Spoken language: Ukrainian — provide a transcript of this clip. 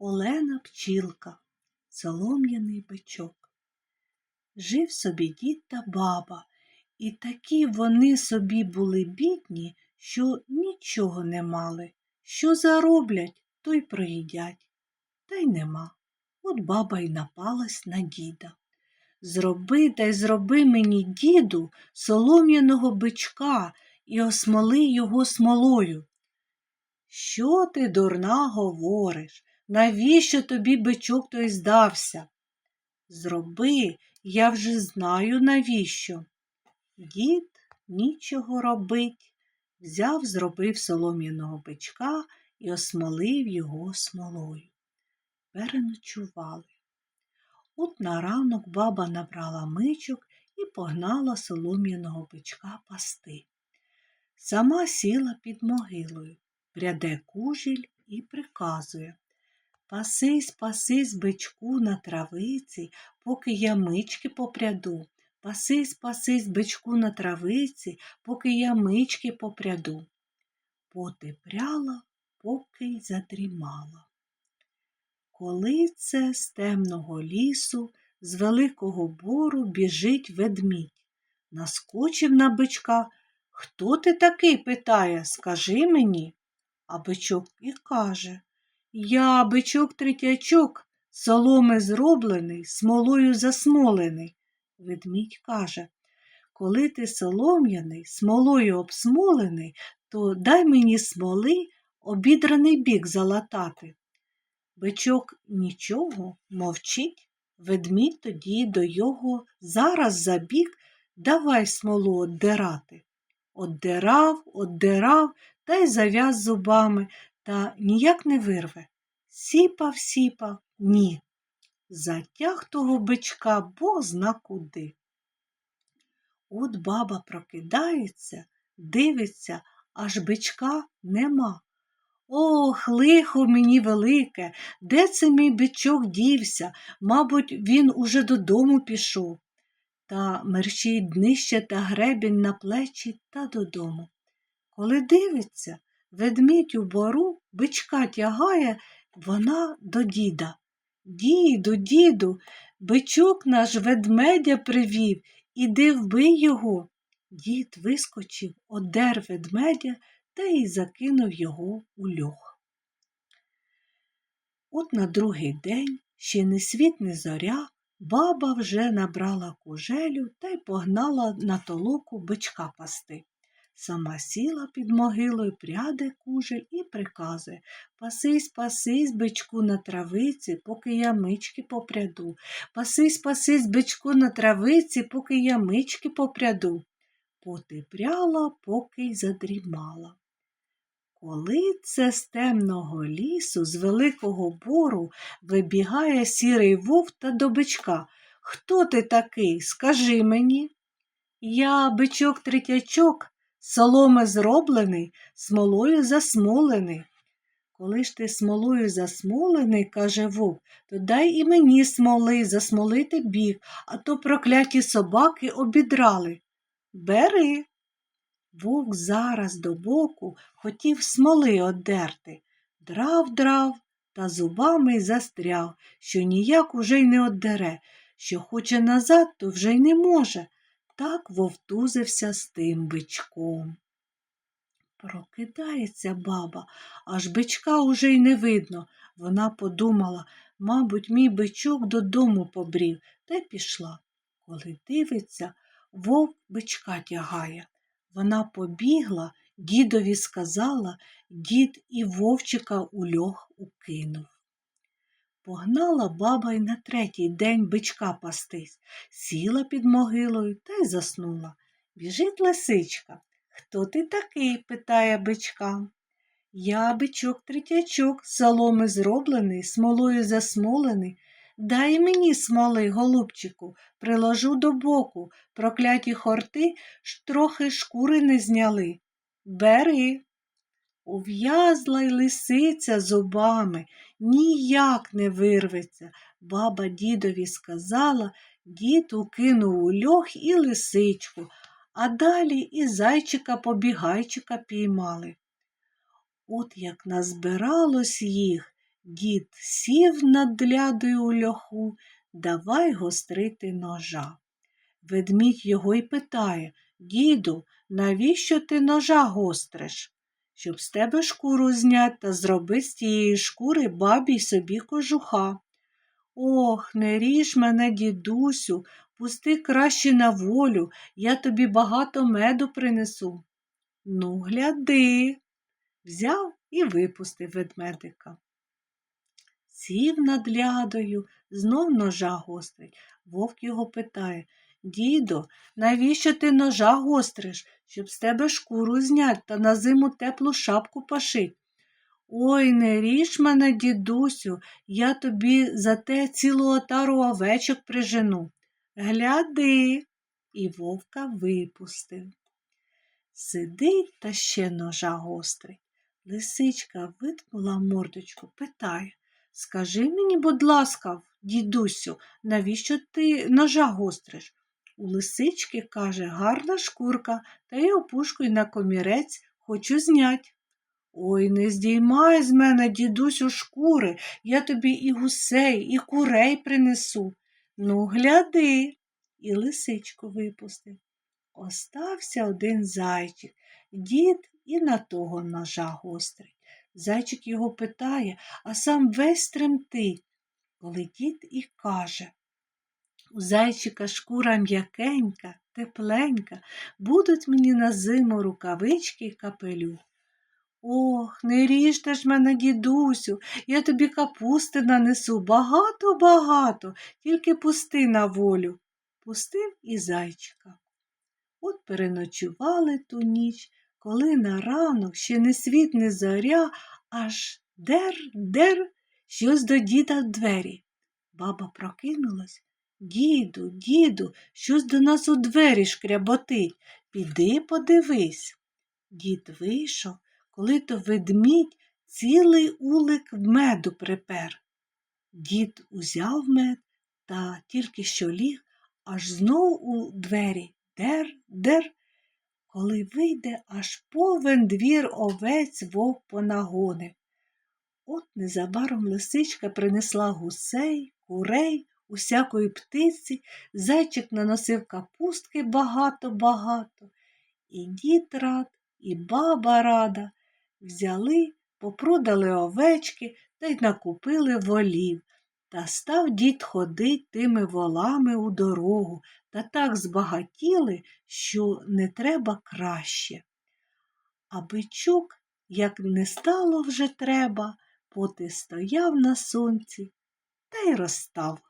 Олена Пчілка, солом'яний бичок. Жив собі дід та баба, і такі вони собі були бідні, що нічого не мали. Що зароблять, то й проїдять. Та й нема. От баба й напалась на діда. Зроби та й зроби мені, діду, солом'яного бичка і осмоли його смолою. Що ти, дурна, говориш? Навіщо тобі бичок той здався? Зроби, я вже знаю навіщо. Дід нічого робить, взяв, зробив солом'яного бичка і осмолив його смолою. Переночували. От на ранок баба набрала мичок і погнала солом'яного бичка пасти. Сама сіла під могилою, пряде кужіль і приказує Пасись, пасись, бичку на травиці, поки я мички попряду. Пасись, пасись, бичку на травиці, поки я мички попряду. Потепряла, поки й задрімала. Коли це з темного лісу, з великого бору біжить ведмідь. Наскочив на бичка. Хто ти такий? питає, скажи мені. А бичок і каже Я, бичок третячок, соломи зроблений, смолою засмолений. Ведмідь каже Коли ти солом'яний, смолою обсмолений, то дай мені смоли обідраний бік залатати. Бичок нічого мовчить, ведмідь тоді до його зараз забіг, давай смолу оддирати. Оддирав, оддирав та й зав'яз зубами та ніяк не вирве. Сіпав, сіпав, ні. Затяг того бичка бог зна куди. От баба прокидається, дивиться, аж бичка нема. Ох, лихо мені велике, де це мій бичок дівся? Мабуть, він уже додому пішов. Та мерщить днище та гребінь на плечі та додому. Коли дивиться, ведмідь у бору бичка тягає вона до діда. Діду, діду, бичок наш ведмедя привів, іди вбий його. Дід вискочив, одер ведмедя та й закинув його у льох. От на другий день, ще не світ, не зоря, баба вже набрала кужелю та й погнала на толоку бичка пасти. Сама сіла під могилою, пряде кужель і приказує Пасись, пасись, бичку на травиці, поки я мички попряду. Пасись, пасись, бичку на травиці, поки я мички попряду. Потепряла, поки й задрімала. Коли це з темного лісу, з великого бору вибігає сірий вовк та до бичка. Хто ти такий? Скажи мені. Я бичок третячок, соломи зроблений, смолою засмолений. Коли ж ти смолою засмолений, каже вовк, то дай і мені смоли засмолити бік, а то прокляті собаки обідрали. Бери. Вовк зараз до боку хотів смоли оддерти. Драв, драв та зубами застряв, що ніяк уже й не оддере, що хоче назад, то вже й не може. Так вовтузився з тим бичком. Прокидається баба, аж бичка уже й не видно. Вона подумала, мабуть, мій бичок додому побрів, та й пішла. Коли дивиться, вовк бичка тягає. Вона побігла, дідові сказала, дід і вовчика у льох укинув. Погнала баба й на третій день бичка пастись, сіла під могилою та й заснула. Біжить лисичка. Хто ти такий? питає бичка. Я бичок третячок, соломи зроблений, смолою засмолений. Дай мені смоли, голубчику, приложу до боку, прокляті хорти ж трохи шкури не зняли. Бери. Ув'язла й лисиця зубами, ніяк не вирветься. Баба дідові сказала, дід укинув у льох і лисичку, а далі і зайчика побігайчика піймали. От як назбиралось їх, Дід сів над лядою у льоху, давай гострити ножа. Ведмідь його й питає Діду, навіщо ти ножа гостриш? Щоб з тебе шкуру знять та зроби з тієї шкури бабі собі кожуха. Ох, не ріж мене, дідусю, пусти краще на волю, я тобі багато меду принесу. Ну, гляди, взяв і випустив ведмедика. Сів над лядою, знов ножа гострить. Вовк його питає Дідо, навіщо ти ножа гостриш, щоб з тебе шкуру знять та на зиму теплу шапку пошить? Ой, не ріж мене, дідусю, я тобі за те цілу отару овечок прижену. Гляди, і вовка випустив. Сидить та ще ножа гострить. Лисичка виткнула мордочку, питає Скажи мені, будь ласка, дідусю, навіщо ти ножа гостриш? У лисички, каже, гарна шкурка, та й опушку й на комірець хочу знять. Ой, не здіймай з мене, дідусю, шкури, я тобі і гусей, і курей принесу. Ну, гляди, і лисичку випустив. Остався один зайчик, дід і на того ножа гострить. Зайчик його питає, а сам весь тремтить, коли дід і каже. У зайчика шкура м'якенька, тепленька, будуть мені на зиму рукавички й капелюх. Ох, не ріжте ж мене, дідусю, я тобі капусти нанесу багато-багато, тільки пусти на волю. Пустив і зайчика. От переночували ту ніч, коли на ранок ще не світ, не зоря, аж дер-дер щось до діда в двері. Баба прокинулась. Діду, діду, щось до нас у двері шкряботить. Піди подивись. Дід вийшов, коли то ведмідь цілий улик в меду припер. Дід узяв мед та тільки що ліг, аж знов у двері дер, дер. Коли вийде, аж повен двір овець вовк понагонив. От незабаром лисичка принесла гусей, курей, усякої птиці, зайчик наносив капустки багато-багато. І дід рад, і баба рада взяли, попродали овечки та й накупили волів. Та став дід ходить тими волами у дорогу та так збагатіли, що не треба краще. А бичук, як не стало вже треба, поти стояв на сонці та й розстав.